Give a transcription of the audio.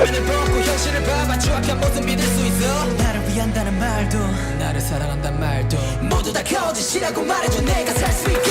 화면을 벗고 현실을 봐봐. 추악한 모습 믿을 수 있어? 나를 위한다는 말도 나를 사랑한단 말도 모두 다 거짓이라고 말해줘. 내가 살 수 있게